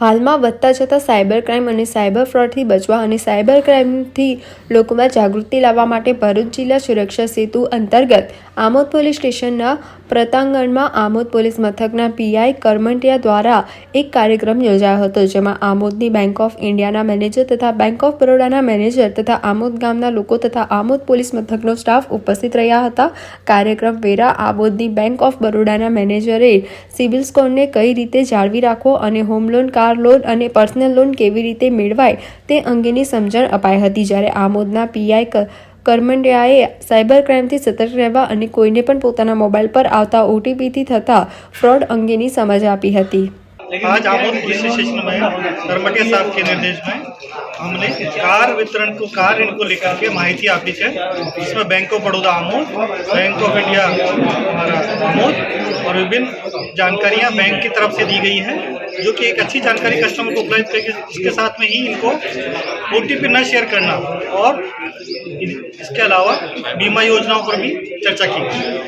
હાલમાં વધતા જતા સાયબર ક્રાઇમ અને સાયબર ફ્રોડથી બચવા અને સાયબર ક્રાઇમથી લોકોમાં જાગૃતિ લાવવા માટે ભરૂચ જિલ્લા સુરક્ષા સેતુ અંતર્ગત આમોદ પોલીસ સ્ટેશનના પ્રતાંગણમાં આમોદ પોલીસ મથકના પીઆઈ કરમંટિયા દ્વારા એક કાર્યક્રમ યોજાયો હતો, જેમાં આમોદની બેંક ઓફ ઇન્ડિયાના મેનેજર તથા બેંક ઓફ બરોડાના મેનેજર તથા આમોદ ગામના લોકો તથા આમોદ પોલીસ મથકનો સ્ટાફ ઉપસ્થિત રહ્યા હતા. કાર્યક્રમ વેરા આમોદની બેંક ઓફ બરોડાના મેનેજરે સિવિલ સ્કોરને કઈ રીતે જાળવી રાખવો અને હોમ લોન કાર લોન અને પર્સનલ લોન કેવી રીતે મેળવાય તે અંગેની સમજણ અપાઈ હતી જ્યારે આમોદના પીઆઈ કરમંડિયાએ સાયબર ક્રાઇમથી સતર્ક રહેવા અને કોઈને પણ પોતાના મોબાઈલ પર આવતા ઓટીપીથી થતા ફ્રોડ અંગેની સમજ આપી હતી आज आमोद पुलिस स्टेशन में करमटिया साहब के निर्देश में हमने कार वितरण को कार ऋण को लेकर के माहिती आपी है इसमें Bank of Baroda Amod Bank of India हमारा आमोद और विभिन्न जानकारियाँ बैंक की तरफ़ से दी गई हैं, जो कि एक अच्छी जानकारी कस्टमर को उपलब्ध करके इसके साथ में ही इनको ओ टी न शेयर करना और इसके अलावा बीमा योजनाओं पर भी चर्चा की